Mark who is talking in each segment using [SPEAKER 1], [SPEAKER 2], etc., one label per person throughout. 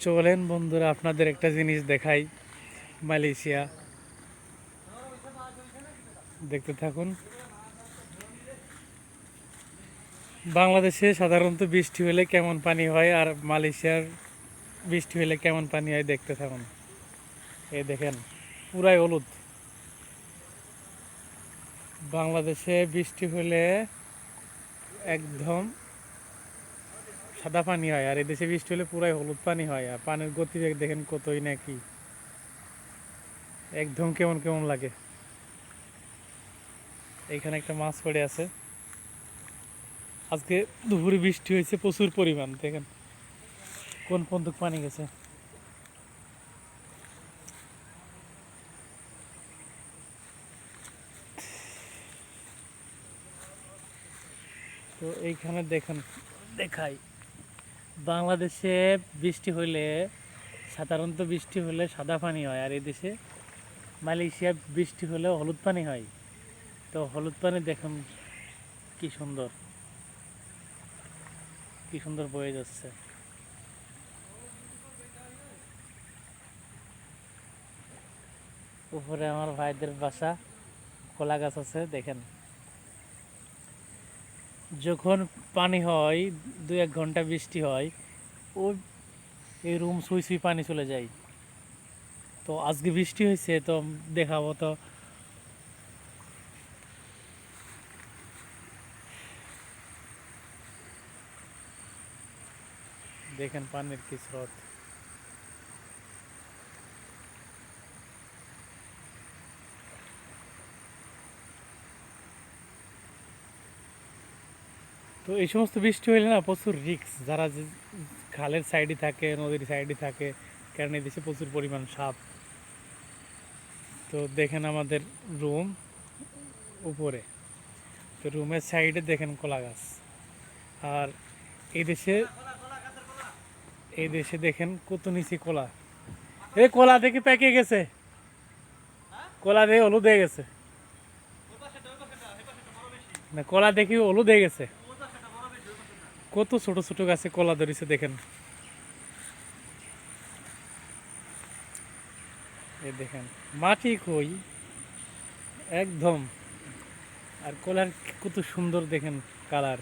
[SPEAKER 1] চলেন বন্ধুরা, আপনাদের একটা জিনিস দেখাই। মালয়েশিয়া। দেখতে থাকুন। বাংলাদেশে সাধারণত বৃষ্টি হলে কেমন পানি হয় আর মালয়েশিয়ার বৃষ্টি হলে কেমন পানি হয় দেখতে থাকুন। এই দেখেন, পুরাই হলুদ। বাংলাদেশে বৃষ্টি হলে একদম সাদা পানি হয়, আর এদেশে বৃষ্টি হলে পুরাই হলুদ পানি হয়, আর পানির গতিবেগ দেখেন কতই নাকি একদম কেমন কেমন লাগে। এখানে একটা মাছ পড়ে আছে। আজকে দুপুরে বৃষ্টি হয়েছে প্রচুর পরিমাণ, দেখেন। কোন পন্দুক পানি গেছে। তো এইখানে দেখেন, দেখাই। বাংলাদেশে বৃষ্টি হলে সাধারণত বৃষ্টি হলে সাদা পানি হয়, আর এদেশে মালয়েশিয়া বৃষ্টি হলে হলুদ পানি হয়। তো হলুদ পানি দেখুন কি সুন্দর কি সুন্দর বয়ে যাচ্ছে। উপরে আমার ভাইদের বাসা, কলা গাছ আছে, দেখেন। যখন পানি হয় দু এক ঘণ্টা বৃষ্টি হয় ও এই রুম সুই সুই পানি চলে যায়। তো আজকে বৃষ্টি হয়েছে, তো দেখাবো তো। দেখেন পানির কি স্রোত। তো এই সমস্ত বৃষ্টি হইলে না প্রচুর রিক্স যারা যে খালের সাইডে থাকে, নদীর সাইডে থাকে, কারণ এই দেশে প্রচুর পরিমাণ সাপ। তো দেখেন আমাদের রুম উপরে। তো রুমের সাইডে দেখেন কলা গাছ। আর এই দেশে এই দেশে দেখেন কত নিচে কলা। এই কলা দেখে প্যাকে গেছে। কলা দেখে হলুদ হয়ে গেছে। না, কলা দেখি হলুদ হয়ে গেছে। কত ছোট ছোট গাছে কলা ধরেছে দেখেন। দেখেন, মাটি কই? একদম। আর কলার কত সুন্দর দেখেন কালার।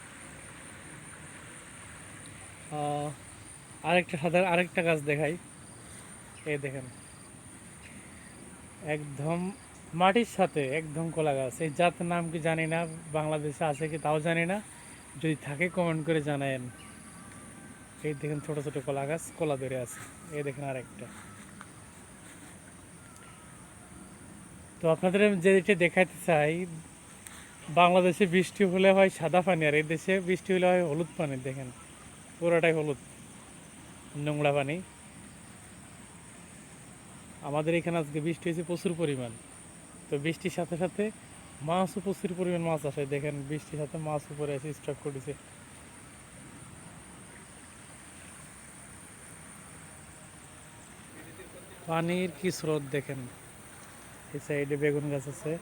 [SPEAKER 1] আরেকটা সাধারণ আরেকটা গাছ দেখাই। এ দেখেন, একদম মাটির সাথে একদম কলা গাছ। এই জাতের নাম কি জানি না, বাংলাদেশে আছে কি তাও জানি না। যদি থাকে কমেন্ট করে জানায়েন। এই দেখেন ছোট ছোট কলা গাছ, কলা ধরে আছে। এই দেখেন আরেকটা। তো আপনাদের যেটা দেখাতে চাই, বাংলাদেশে বৃষ্টি হলে হয় সাদা পানি, আর এই দেশে বৃষ্টি হলে হয় হলুদ পানি, দেখেন। পুরোটাই হলুদ, নোংরা পানি। আমাদের এখানে আজকে বৃষ্টি হয়েছে প্রচুর পরিমাণ। তো বৃষ্টির সাথে সাথে মাছও প্রচুর পরিমাণ মাছ আসে দেখেন বৃষ্টির সাথে মাছ উপরে এসে স্টক করেছে পানির কি স্রোত দেখেন, এই সাইডে বেগুন গাছ আছে,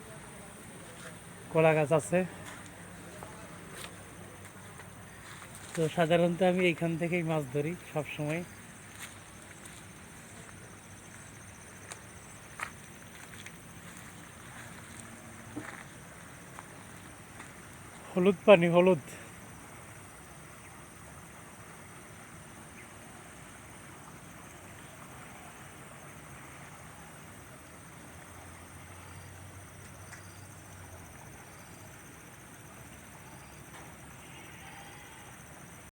[SPEAKER 1] কলা গাছ আছে। তো সাধারণত আমি এইখান থেকেই মাছ ধরি সব সময় হলুদ পানি হলুদ।